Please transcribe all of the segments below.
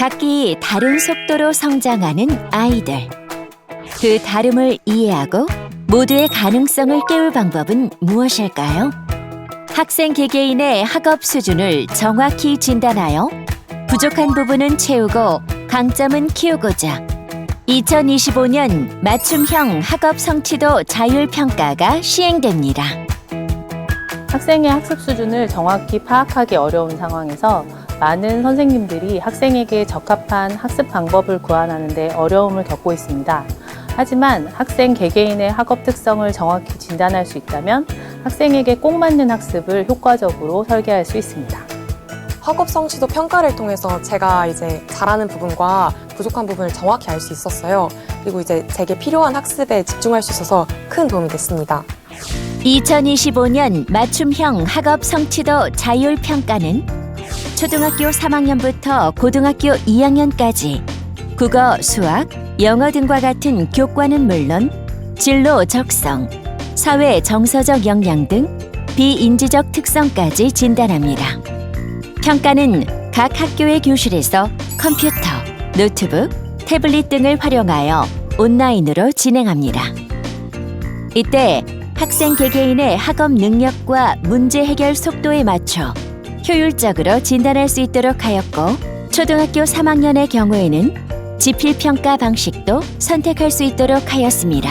각기 다른 속도로 성장하는 아이들. 그 다름을 이해하고 모두의 가능성을 깨울 방법은 무엇일까요? 학생 개개인의 학업 수준을 정확히 진단하여 부족한 부분은 채우고 강점은 키우고자 2025년 맞춤형 학업 성취도 자율 평가가 시행됩니다. 학생의 학습 수준을 정확히 파악하기 어려운 상황에서 많은 선생님들이 학생에게 적합한 학습 방법을 구안하는 데 어려움을 겪고 있습니다. 하지만 학생 개개인의 학업 특성을 정확히 진단할 수 있다면 학생에게 꼭 맞는 학습을 효과적으로 설계할 수 있습니다. 학업 성취도 평가를 통해서 제가 이제 잘하는 부분과 부족한 부분을 정확히 알 수 있었어요. 그리고 이제 제게 필요한 학습에 집중할 수 있어서 큰 도움이 됐습니다. 2025년 맞춤형 학업 성취도 자율 평가는 초등학교 3학년부터 고등학교 2학년까지 국어, 수학, 영어 등과 같은 교과는 물론 진로 적성, 사회 정서적 역량 등 비인지적 특성까지 진단합니다. 평가는 각 학교의 교실에서 컴퓨터, 노트북, 태블릿 등을 활용하여 온라인으로 진행합니다. 이때 학생 개개인의 학업 능력과 문제 해결 속도에 맞춰 효율적으로 진단할 수 있도록 하였고 초등학교 3학년의 경우에는 지필 평가 방식도 선택할 수 있도록 하였습니다.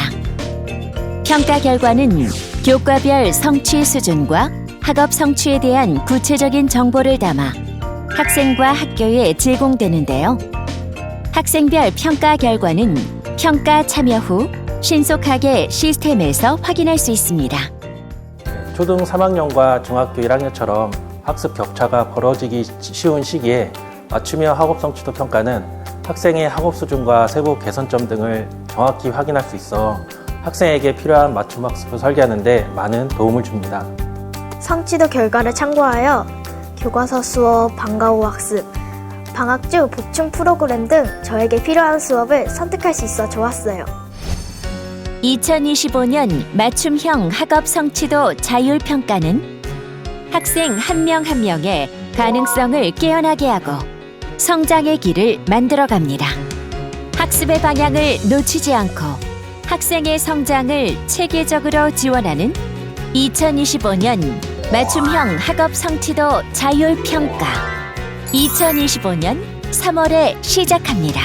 평가 결과는 교과별 성취 수준과 학업 성취에 대한 구체적인 정보를 담아 학생과 학교에 제공되는데요. 학생별 평가 결과는 평가 참여 후 신속하게 시스템에서 확인할 수 있습니다. 초등 3학년과 중학교 1학년처럼 학습 격차가 벌어지기 쉬운 시기에 맞춤형 학업 성취도 평가는 학생의 학업 수준과 세부 개선점 등을 정확히 확인할 수 있어 학생에게 필요한 맞춤 학습을 설계하는 데 많은 도움을 줍니다. 성취도 결과를 참고하여 교과서 수업, 방과 후 학습, 방학주 보충 프로그램 등 저에게 필요한 수업을 선택할 수 있어 좋았어요. 2025년 맞춤형 학업 성취도 자율 평가는 학생 한 명 한 명의 가능성을 깨어나게 하고 성장의 길을 만들어 갑니다. 학습의 방향을 놓치지 않고 학생의 성장을 체계적으로 지원하는 2025년 맞춤형 학업 성취도 자율 평가 2025년 3월에 시작합니다.